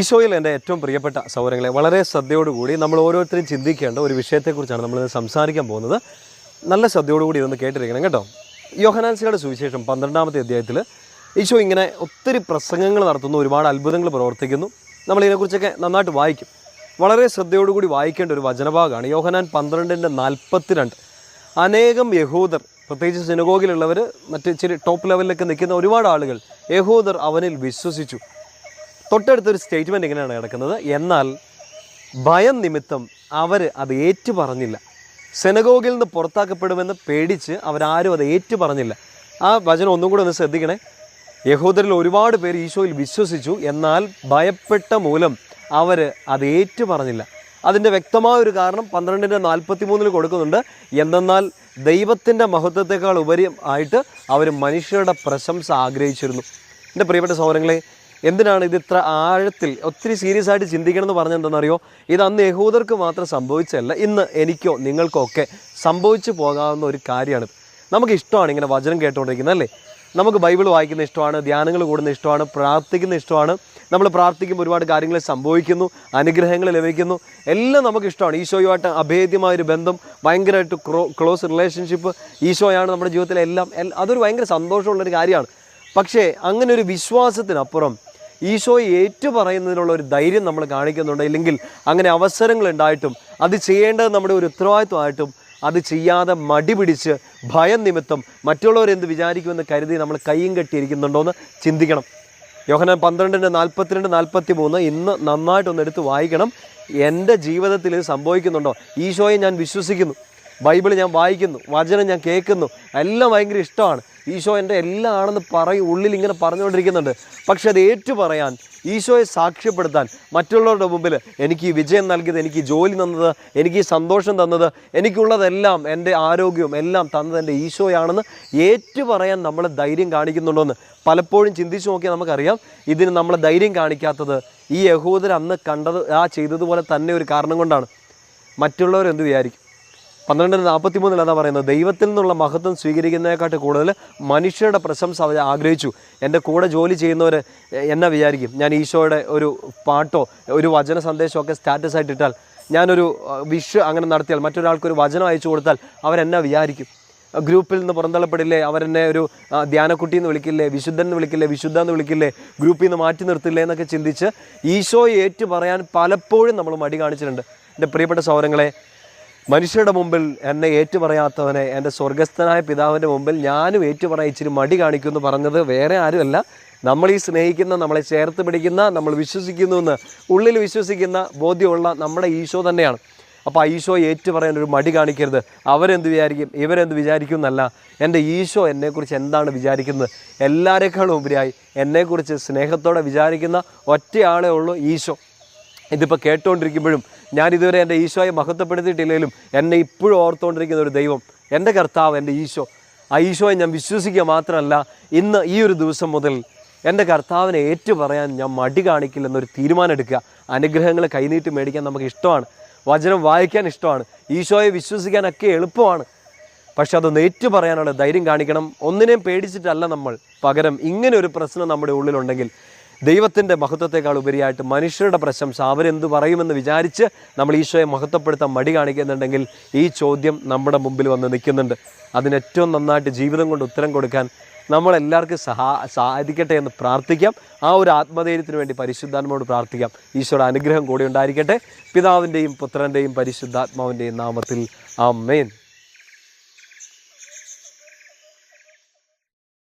ഈശോയിൽ എന്റെ ഏറ്റവും പ്രിയപ്പെട്ട സൗരങ്ങളെ വളരെ ശ്രദ്ധയോടുകൂടി നമ്മൾ ഓരോരുത്തരും ചിന്തിക്കേണ്ട ഒരു വിഷയത്തെക്കുറിച്ചാണ് നമ്മൾ സംസാരിക്കാൻ പോകുന്നത്. നല്ല ശ്രദ്ധയോടുകൂടി ഇതൊന്ന് കേട്ടിരിക്കണം കേട്ടോ. യോഹനാൻസിയുടെ സുവിശേഷം പന്ത്രണ്ടാമത്തെ അധ്യായത്തിൽ ഈശോ ഇങ്ങനെ ഒത്തിരി പ്രസംഗങ്ങൾ നടത്തുന്നു ഒരുപാട് അത്ഭുതങ്ങൾ പ്രവർത്തിക്കുന്നു. നമ്മൾ ഇതിനെക്കുറിച്ചൊക്കെ നന്നായിട്ട് വായിക്കും. വളരെ ശ്രദ്ധയോടുകൂടി വായിക്കേണ്ട ഒരു വചനഭാഗമാണ് യോഹനാൻ പന്ത്രണ്ടിന്റെ നാൽപ്പത്തിരണ്ട്. അനേകം യഹൂദർ പ്രത്യേകിച്ച് സിനഗോഗിലുള്ളവർ മറ്റ് ഇച്ചിരി ടോപ്പ് ലെവലിലൊക്കെ നിൽക്കുന്ന ഒരുപാട് ആളുകൾ യഹൂദർ അവനിൽ വിശ്വസിച്ചു. തൊട്ടടുത്തൊരു സ്റ്റേറ്റ്മെന്റ് ഇങ്ങനെയാണ് കിടക്കുന്നത്. എന്നാൽ ഭയം നിമിത്തം അവർ അത് ഏറ്റു പറഞ്ഞില്ല സെനഗോഗിൽ നിന്ന് പുറത്താക്കപ്പെടുമെന്ന് പേടിച്ച് അവരാരും അത് ഏറ്റു പറഞ്ഞില്ല ആ വചനം ഒന്നും കൂടെ ഒന്ന് ശ്രദ്ധിക്കണേ. യഹൂദരിൽ ഒരുപാട് പേര് ഈശോയിൽ വിശ്വസിച്ചു. എന്നാൽ ഭയപ്പെട്ട മൂലം അവർ അത് ഏറ്റു പറഞ്ഞില്ല അതിന്റെ വ്യക്തമായ ഒരു കാരണം പന്ത്രണ്ടിന്റെ നാൽപ്പത്തി മൂന്നിൽ കൊടുക്കുന്നുണ്ട്. എന്തെന്നാൽ ദൈവത്തിന്റെ മഹത്വത്തെക്കാൾ ഉപരി ആയിട്ട് അവർ മനുഷ്യരുടെ പ്രശംസ ആഗ്രഹിച്ചിരുന്നു. എന്റെ പ്രിയപ്പെട്ട സഹോദരങ്ങളെ എന്തിനാണ് ഇത് ഇത്ര ആഴത്തിൽ ഒത്തിരി സീരിയസ് ആയിട്ട് ചിന്തിക്കണം എന്ന് പറഞ്ഞത് എന്താണെന്നറിയോ ഇത് അന്ന് യഹൂദർക്ക് മാത്രം സംഭവിച്ചതല്ല ഇന്ന് എനിക്കോ നിങ്ങൾക്കോ ഒക്കെ സംഭവിച്ചു പോകാവുന്ന ഒരു കാര്യമാണ്. നമുക്ക് ഇഷ്ടമാണ് ഇങ്ങനെ വചനം കേട്ടുകൊണ്ടിരിക്കുന്നത് അല്ലേ? നമുക്ക് ബൈബിൾ വായിക്കുന്ന ഇഷ്ടമാണ് ധ്യാനങ്ങൾ കൂടുന്ന ഇഷ്ടമാണ് പ്രാർത്ഥിക്കുന്ന ഇഷ്ടമാണ്. നമ്മൾ പ്രാർത്ഥിക്കുമ്പോൾ ഒരുപാട് കാര്യങ്ങൾ സംഭവിക്കുന്നു അനുഗ്രഹങ്ങൾ ലഭിക്കുന്നു. എല്ലാം നമുക്ക് ഇഷ്ടമാണ്. ഈശോയുമായിട്ട് അഭേദ്യമായ ഒരു ബന്ധം ഭയങ്കരമായിട്ട് ക്രോ ക്ലോസ് റിലേഷൻഷിപ്പ് ഈശോയാണ് നമ്മുടെ ജീവിതത്തിലെല്ലാം അതൊരു ഭയങ്കര സന്തോഷമുള്ളൊരു കാര്യമാണ്. പക്ഷേ അങ്ങനെ ഒരു വിശ്വാസത്തിനപ്പുറം ഈശോയെ ഏറ്റുപറയുന്നതിനുള്ള ഒരു ധൈര്യം നമ്മൾ കാണിക്കുന്നുണ്ട്. ഇല്ലെങ്കിൽ അങ്ങനെ അവസരങ്ങൾ ഉണ്ടായിട്ടും അത് ചെയ്യേണ്ടത് നമ്മുടെ ഒരു ഉത്തരവാദിത്വമായിട്ടും അത് ചെയ്യാതെ മടി പിടിച്ച് ഭയം നിമിത്തം മറ്റുള്ളവരെന്ത് വിചാരിക്കുമെന്ന് കരുതി നമ്മൾ കൈയും കെട്ടിയിരിക്കുന്നുണ്ടോ എന്ന് ചിന്തിക്കണം. യോഹനാൻ പന്ത്രണ്ടിന്റെ നാൽപ്പത്തിരണ്ട് നാൽപ്പത്തി മൂന്ന് ഇന്ന് നന്നായിട്ടൊന്ന് എടുത്ത് വായിക്കണം. എന്റെ ജീവിതത്തിൽ ഇത് സംഭവിക്കുന്നുണ്ടോ? ഈശോയെ ഞാൻ വിശ്വസിക്കുന്നു. ബൈബിൾ ഞാൻ വായിക്കുന്നു. വചനം ഞാൻ കേൾക്കുന്നു. എല്ലാം ഭയങ്കര ഇഷ്ടമാണ്. ഈശോ എന്റെ എല്ലാം ആണെന്ന് പറയും ഉള്ളിൽ ഇങ്ങനെ പറഞ്ഞുകൊണ്ടിരിക്കുന്നുണ്ട്. പക്ഷെ അത് ഏറ്റു പറയാൻ ഈശോയെ സാക്ഷ്യപ്പെടുത്താൻ മറ്റുള്ളവരുടെ മുമ്പിൽ എനിക്ക് ഈ വിജയം നൽകിയത് എനിക്ക് ജോലി തന്നത് എനിക്ക് ഈ സന്തോഷം തന്നത് എനിക്കുള്ളതെല്ലാം എന്റെ ആരോഗ്യവും എല്ലാം തന്നത് എന്റെ ഈശോയാണെന്ന് ഏറ്റു പറയാൻ നമ്മൾ ധൈര്യം കാണിക്കുന്നുണ്ടോയെന്ന് പലപ്പോഴും ചിന്തിച്ചു നോക്കിയാൽ നമുക്കറിയാം. ഇതിന് നമ്മൾ ധൈര്യം കാണിക്കാത്തത് ഈ യഹൂദർ അന്ന് കണ്ടത് ആ ചെയ്തതുപോലെ തന്നെ ഒരു കാരണം കൊണ്ടാണ്. മറ്റുള്ളവരെന്ത് വിചാരിക്കും? പന്ത്രണ്ടിന് നാൽപ്പത്തി മൂന്നിൽ എന്താ പറയുന്നത്. ദൈവത്തിൽ നിന്നുള്ള മഹത്വം സ്വീകരിക്കുന്നതിനെക്കാട്ട് കൂടുതൽ മനുഷ്യരുടെ പ്രശംസ അവർ ആഗ്രഹിച്ചു. എന്റെ കൂടെ ജോലി ചെയ്യുന്നവർ എന്നെ വിചാരിക്കും. ഞാൻ ഈശോയുടെ ഒരു പാട്ടോ ഒരു വചന സന്ദേശമൊക്കെ സ്റ്റാറ്റസ് ആയിട്ടിട്ടാൽ ഞാനൊരു വിഷ് അങ്ങനെ നടത്തിയാൽ മറ്റൊരാൾക്കൊരു വചനം അയച്ചു കൊടുത്താൽ അവരെന്നെ വിചാരിക്കും. ഗ്രൂപ്പിൽ നിന്ന് പുറന്തള്ളപ്പെടില്ലേ അവരെന്നെ ഒരു ധ്യാനക്കുട്ടി എന്ന് വിളിക്കില്ലേ വിശുദ്ധൻ എന്ന് വിളിക്കില്ലേ വിശുദ്ധ എന്ന് വിളിക്കില്ലേ ഗ്രൂപ്പിൽ നിന്ന് മാറ്റി നിർത്തില്ലേ എന്നൊക്കെ ചിന്തിച്ച് ഈശോയെ ഏറ്റു പറയാൻ പലപ്പോഴും നമ്മൾ മടി കാണിച്ചിട്ടുണ്ട്. എന്റെ പ്രിയപ്പെട്ട സൗരങ്ങളെ മനുഷ്യരുടെ മുമ്പിൽ എന്നെ ഏറ്റുപറയാത്തവനെ എന്റെ സ്വർഗസ്ഥനായ പിതാവിന്റെ മുമ്പിൽ ഞാനും ഏറ്റുപറയിച്ചിരി മടി കാണിക്കുമെന്ന് പറഞ്ഞത് വേറെ ആരുമല്ല. നമ്മൾ ഈ സ്നേഹിക്കുന്ന നമ്മളെ ചേർത്ത് പിടിക്കുന്ന നമ്മൾ വിശ്വസിക്കുന്നു എന്ന് ഉള്ളിൽ വിശ്വസിക്കുന്ന ബോധ്യമുള്ള നമ്മുടെ ഈശോ തന്നെയാണ്. അപ്പോൾ ആ ഈശോ ഏറ്റുപറയാൻ ഒരു മടി കാണിക്കരുത്. അവരെന്ത് വിചാരിക്കും? ഇവരെന്ത് വിചാരിക്കും എന്നല്ല. എന്റെ ഈശോ എന്നെക്കുറിച്ച് എന്താണ് വിചാരിക്കുന്നത്? എല്ലാവരെക്കാളും ഉപരിയായി എന്നെക്കുറിച്ച് സ്നേഹത്തോടെ വിചാരിക്കുന്ന ഒറ്റയാളേ ഉള്ളൂ ഈശോ. ഇതിപ്പോൾ കേട്ടുകൊണ്ടിരിക്കുമ്പോഴും ഇതുവരെ എന്റെ ഈശോയെ മഹത്വപ്പെടുത്തിയിട്ടില്ലെങ്കിലും എന്നെ ഇപ്പോഴും ഓർത്തുകൊണ്ടിരിക്കുന്ന ഒരു ദൈവം എന്റെ കർത്താവ് എന്റെ ഈശോ. ആ ഈശോയെ ഞാൻ വിശ്വസിക്കുക മാത്രമല്ല ഇന്ന് ഈ ഒരു ദിവസം മുതൽ എന്റെ കർത്താവിനെ ഏറ്റു പറയാൻ ഞാൻ മടി കാണിക്കില്ലെന്നൊരു തീരുമാനം എടുക്കുക. അനുഗ്രഹങ്ങൾ കൈനീട്ടി മേടിക്കാൻ നമുക്ക് ഇഷ്ടമാണ്. വചനം വായിക്കാൻ ഇഷ്ടമാണ്. ഈശോയെ വിശ്വസിക്കാനൊക്കെ എളുപ്പമാണ്. പക്ഷെ അതൊന്ന് ഏറ്റു പറയാനുള്ള ധൈര്യം കാണിക്കണം. ഒന്നിനെയും പേടിച്ചിട്ടല്ല നമ്മൾ. പകരം ഇങ്ങനെ ഒരു പ്രശ്നം നമ്മുടെ ഉള്ളിലുണ്ടെങ്കിൽ ദൈവത്തിന്റെ മഹത്വത്തെക്കാൾ ഉപരിയായിട്ട് മനുഷ്യരുടെ പ്രശംസ അവരെന്ത് പറയുമെന്ന് വിചാരിച്ച് നമ്മൾ ഈശോയെ മഹത്വപ്പെടുത്താൻ മടി കാണിക്കുന്നുണ്ടെങ്കിൽ ഈ ചോദ്യം നമ്മുടെ മുമ്പിൽ വന്ന് നിൽക്കുന്നുണ്ട്. അതിന് ഏറ്റവും നന്നായിട്ട് ജീവിതം കൊണ്ട് ഉത്തരം കൊടുക്കാൻ നമ്മളെല്ലാവർക്കും സഹാ സാധിക്കട്ടെ എന്ന് പ്രാർത്ഥിക്കാം. ആ ഒരു ആത്മധൈര്യത്തിന് വേണ്ടി പരിശുദ്ധാത്മാവോട് പ്രാർത്ഥിക്കാം. ഈശോയുടെ അനുഗ്രഹം കൂടി ഉണ്ടായിരിക്കട്ടെ. പിതാവിന്റെയും പുത്രന്റെയും പരിശുദ്ധാത്മാവിന്റെയും നാമത്തിൽ ആമേൻ.